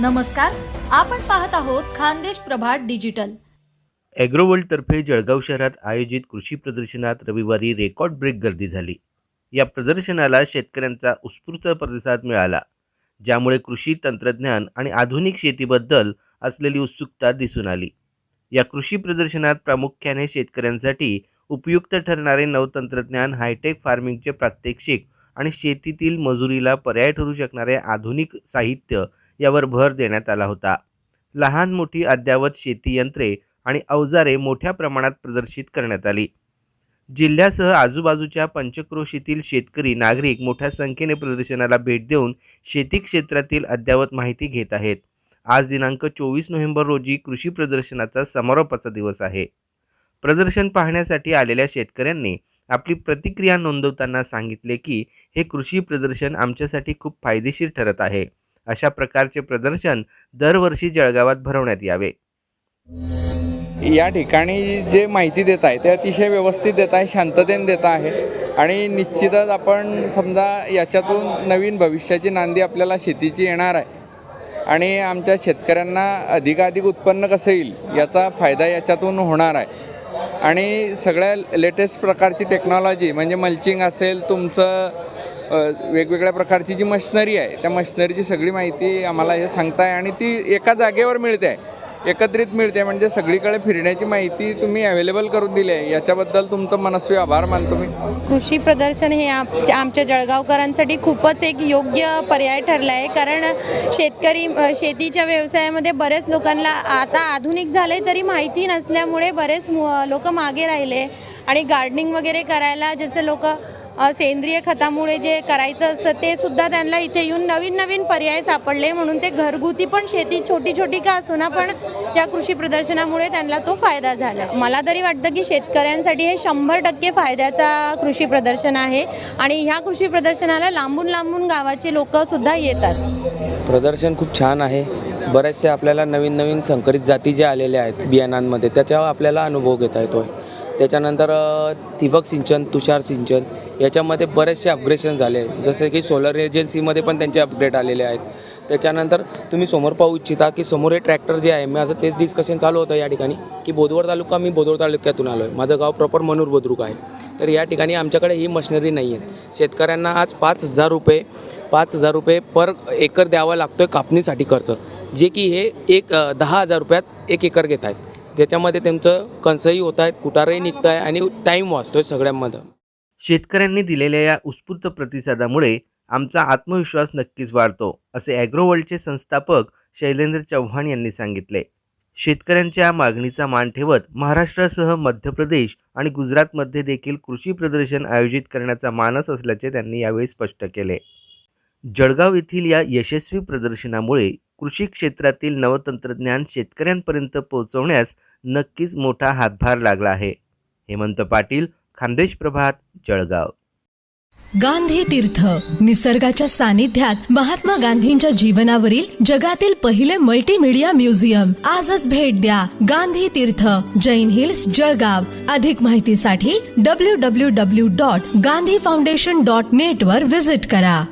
नमस्कार आपण पाहत आहोत खानदेश प्रभात डिजिटल. ॲग्रोवर्ल्डतर्फे जळगाव शहरात आयोजित कृषी प्रदर्शनात रविवारी रेकॉर्ड ब्रेक गर्दी झाली. या प्रदर्शनाला शेतकऱ्यांचा उत्स्फूर्त प्रतिसाद मिळाला ज्यामुळे कृषी तंत्रज्ञान आणि आधुनिक शेतीबद्दल असलेली उत्सुकता दिसून आली. या कृषी प्रदर्शनात प्रामुख्याने शेतकऱ्यांसाठी उपयुक्त ठरणारे नवतंत्रज्ञान हायटेक फार्मिंगचे प्रात्यक्षिक आणि शेतीतील मजुरीला पर्याय ठरू शकणारे आधुनिक साहित्य यावर भर देण्यात आला होता. लहान मोठी अद्ययावत शेती यंत्रे आणि अवजारे मोठ्या प्रमाणात प्रदर्शित करण्यात आली. जिल्ह्यासह आजूबाजूच्या पंचक्रोशीतील शेतकरी नागरिक मोठ्या संख्येने प्रदर्शनाला भेट देऊन शेती क्षेत्रातील अद्ययावत माहिती घेत आहेत. आज दिनांक चोवीस नोव्हेंबर रोजी कृषी प्रदर्शनाचा समारोपाचा दिवस आहे. प्रदर्शन पाहण्यासाठी आलेल्या शेतकऱ्यांनी आपली प्रतिक्रिया नोंदवताना सांगितले की हे कृषी प्रदर्शन आमच्यासाठी खूप फायदेशीर ठरत आहे. अशा प्रकारचे प्रदर्शन दरवर्षी जळगावात भरवण्यात यावे. या ठिकाणी जे माहिती देत आहे ते अतिशय व्यवस्थित देत आहे शांततेने देत आहे. आणि निश्चितच आपण समजा याच्यातून नवीन भविष्याची नांदी आपल्याला शेतीची येणार आहे. आणि आमच्या शेतकऱ्यांना अधिकाधिक उत्पन्न कसं येईल याचा फायदा याच्यातून होणार आहे. आणि सगळ्या लेटेस्ट प्रकारची टेक्नॉलॉजी म्हणजे मल्चिंग असेल तुमचं वेगवेगळ्या प्रकारची जी मशिनरी आहे त्या मशिनरीची सगळी माहिती आम्हाला हे सांगताय आणि ती एका जागेवर मिळते. आहे एकत्रित मिळते म्हणजे सगळीकडे फिरण्याची माहिती तुम्ही अवेलेबल करून दिली आहे. याच्याबद्दल तुमचं मनस्वी आभार मानतो मी. कृषी प्रदर्शन हे आमच्या जळगावकरांसाठी खूपच एक योग्य पर्याय ठरला आहे कारण शेतकरी शेतीच्या व्यवसायामध्ये बरेच लोकांना आता आधुनिक झाले तरी माहिती नसल्यामुळे बरेच लोक मागे राहिले. आणि गार्डनिंग वगैरे करायला जसे लोक सेंद्रिय खतामुळे जे करायचं असतं ते सुद्धा त्यांना इथे येऊन नवीन नवीन पर्याय सापडले म्हणून ते घरगुती पण शेती छोटी छोटी का असूना पण या कृषी प्रदर्शनामुळे त्यांना तो फायदा झाला. मला तरी वाटतं की शेतकऱ्यांसाठी हे शंभर टक्के फायद्याचा कृषी प्रदर्शन आहे आणि ह्या कृषी प्रदर्शनाला लांबून लांबून गावाचे लोक सुद्धा येतात. प्रदर्शन खूप छान आहे. बरेचसे आपल्याला नवीन नवीन संकरित जाती ज्या आलेल्या आहेत बियाणांमध्ये त्याच्यावर आपल्याला अनुभव घेता येतो आहे त्याच्यानंतर ठिबक सिंचन तुषार सिंचन याच्यामध्ये बरेचसे अपग्रेशन झाले आहेत. जसे की सोलर एजन्सीमध्ये पण त्यांचे अपग्रेड आलेले आहेत. त्याच्यानंतर तुम्ही समोर पाहू इच्छिता की समोर हे ट्रॅक्टर जे आहे मी असं तेच डिस्कशन चालू होतं या ठिकाणी की बोदवड तालुका मी बोदवड तालुक्यातून आलो आहे माझं गाव प्रॉपर मनूर बुद्रुक आहे. तर या ठिकाणी आमच्याकडे ही मशिनरी नाही आहे शेतकऱ्यांना आज पाच हजार रुपये पाच हजार रुपये पर एकर द्यावा लागतो आहे कापणीसाठी खर्च. जे की हे एक दहा हजार रुपयात एक एकर घेत आहेत. त्याच्यामध्ये त्यांचं कन्सही होत आहेत कुटारही निघत आहे आणि टाईम वाचतो आहे सगळ्यांमध्ये. शेतकऱ्यांनी दिलेल्या या उत्स्फूर्त प्रतिसादामुळे आमचा आत्मविश्वास नक्कीच वाढतो असे ॲग्रोवर्ल्डचे संस्थापक शैलेंद्र चव्हाण यांनी सांगितले. शेतकऱ्यांच्या मागणीचा मान ठेवत महाराष्ट्रासह मध्य प्रदेश आणि गुजरातमध्ये देखील कृषी प्रदर्शन आयोजित करण्याचा मानस असल्याचे त्यांनी यावेळी स्पष्ट केले. जळगाव येथील या यशस्वी प्रदर्शनामुळे कृषी क्षेत्रातील नवतंत्रज्ञान शेतकऱ्यांपर्यंत पोहोचवण्यास नक्कीच मोठा हातभार लागला आहे. हेमंत पाटील खानदेश प्रभात जळगाव. गांधी तीर्थ निसर्गाच्या सानिध्यात महात्मा गांधींच्या जीवनावरील जगातील पहिले मल्टीमीडिया म्युझियम आजच भेट द्या गांधी तीर्थ जैन हिल्स जळगाव. अधिक माहितीसाठी W W W dot Gandhi foundation dot net वर विजिट करा.